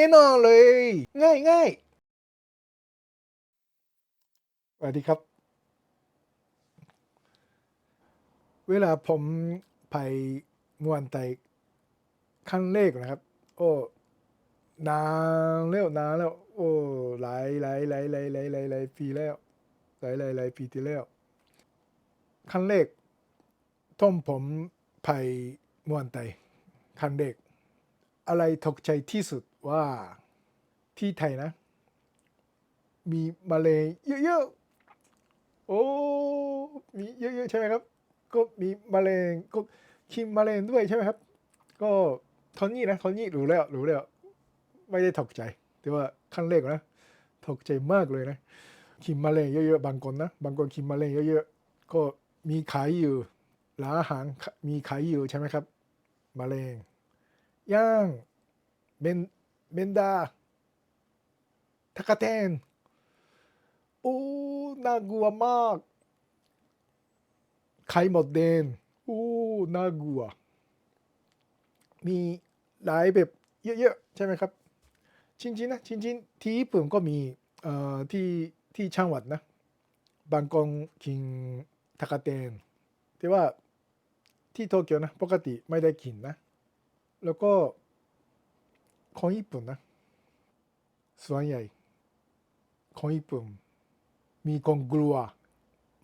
แน่นอนเลย ง่ายง่ายสวัสดีครับ เวลาผมไปมวนไตขั้นเลขนะครับ โอ้นานแล้วนานแล้ว โอ้หลายหลายหลายหลายหลายหลายหลายปีแล้วหลายหลายหลายปีที่แล้วขั้นเลขท่อมผมไปมวนไตขั้นเลขอะไรตกใจที่สุด ว่าที่ไทยนะ มีมาเลยเยอะๆ โอ้ มีเยอะๆใช่ไหมครับ ก็มีมะเร็งก็คิมมะเร็งด้วยใช่ไหมครับ ก็ทอนนี่นะทอนนี่รู้แล้วรู้แล้ว ไม่ได้ตกใจ แต่ว่าขั้นแรกนะตกใจมากเลยนะ คิมมะเร็งเยอะๆบางคนนะบางคนคิมมะเร็งเยอะๆ ก็มีขายอยู่ร้านอาหารมีขายอยู่ใช่ไหมครับมะเร็งย่างเบน เบนดาทากาเตนโอ้น่ากลัวมาก ไข่หมดแดงโอ้น่ากลัว มีหลายแบบเยอะๆ ใช่ไหมครับจริงๆนะจริงๆที่ญี่ปุ่นก็มีเอ่อที่ที่ช่างวัดนะ บางกงกินทากาเตนแต่ว่าที่โตเกียวนะ ปกติไม่ได้กินนะ แล้วก็ ขอญี่ปุ่นนะ ส่วนใหญ่ของญี่ปุ่นมีคนกลัว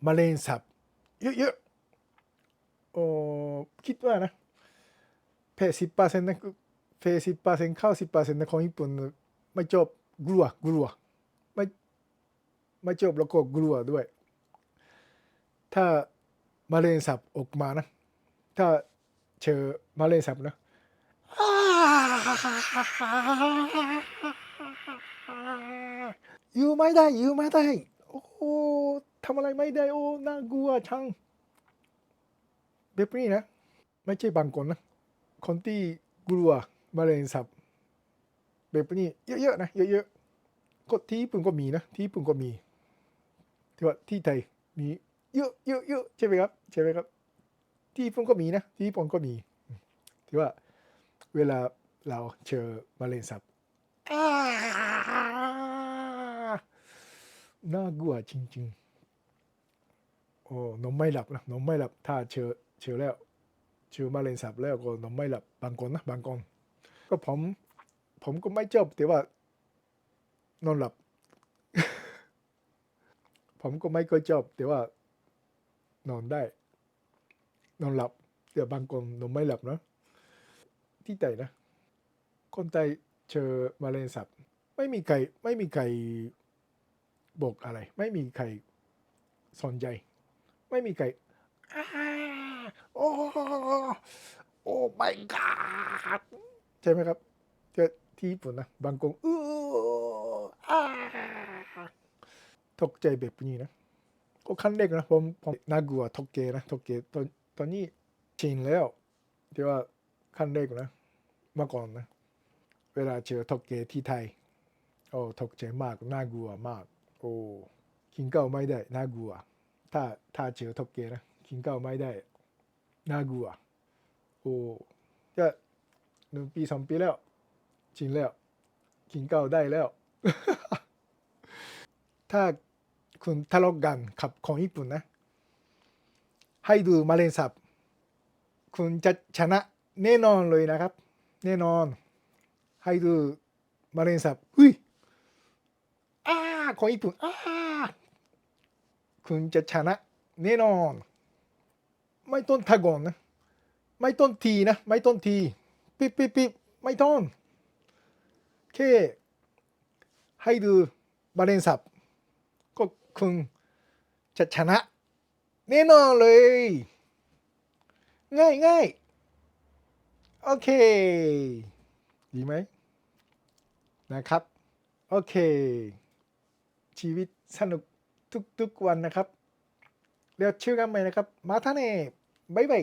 มะเร็งสับเยอะๆโอ้คิดว่านะแค่สิบเปอร์เซ็นต์นะแค่สิบเปอร์เซ็นต์เข้าสิบเปอร์เซ็นต์ของญี่ปุ่นไม่จบกลัวกลัวไม่ไม่จบแล้วก็กลัวด้วย ถ้ามะเร็งสับออกมานะ ถ้าเจอมะเร็งสับนะ อยู่ไม่ได้อยู่ไม่ได้ โอ้ทำอะไรไม่ได้ โอ้ น่ากลัวช่างแบบนี้นะ ไม่ใช่บางคนนะ คนที่กลัวมะเร็งสับแบบนี้เยอะๆนะ เยอะๆก็ที่ญี่ปุ่นก็มีนะ ที่ญี่ปุ่นก็มี ที่ว่าที่ไทยมีเยอะเยอะเยอะใช่ไหมครับ ใช่ไหมครับ ที่ญี่ปุ่นก็มีนะ ที่ญี่ปุ่นก็มี ที่ว่าเวลา เราเจอมะเร็งสับน่ากลัวจริง ๆ โอ้นอนไม่หลับนะนอนไม่หลับ ถ้าเจอเจอแล้วเจอมะเร็งสับแล้วก็นอนไม่หลับบางคนนะบางคนก็ผม ผมก็ไม่จบแต่ว่านอนหลับ ผมก็ไม่ก็จบแต่ว่านอนได้ นอนหลับแต่บางคนนอนไม่หลับนะที่ไต่นะ คนไทยเจอมะเร็งสับไม่มีใครไม่มีใครบอกอะไร ไม่มีใครสนใจ ไม่มีใครโอ้โอ้ my god ใช่ไหมครับเจอที่ญี่ปุ่นนะบางคนอื้ออาตกใจแบบนี้นะก็ขั้นเด็กนะผมผมน่ากลัวทกเกนะทกเกตอนตอนนี้ชินแล้วที่ว่าขั้นเด็กนะมื่อก่อนนะ เวลาเจอทกเกที่ไทย โอ้ตกใจมากน่ากลัวมาก โอ้กินข้าวไม่ได้น่ากลัว ถ้าถ้าเจอทกเกนะกินข้าวไม่ได้น่ากลัว โอ้ก็หนึ่งปีสองปีแล้วชินแล้วกินข้าวได้แล้ว ถ้าคุณทะเลาะกันกับของญี่ปุ่นนะ ให้ดูมาเลนสับ คุณจะชนะแน่นอนเลยนะครับ แน่นอน ให้ดูมาเลนสับเฮ้ยอ้าของญี่ปุ่นอ้าคุณจะชนะแน่นอน ไม่ต้องทากอนนะ ไม่ต้องทีนะ ไม่ต้องทีปิ๊บปิ๊บปิ๊บไม่ต้องแค่ให้ดูมาเลนสับก็คุณจะชนะแน่นอนเลย ง่ายง่ายโอเค ดีไหม นะครับ โอเค ชีวิตสนุกทุกๆวันนะครับ เดี๋ยวชื่อกันไหมนะครับ มาท่าเน่บ๊ายบาย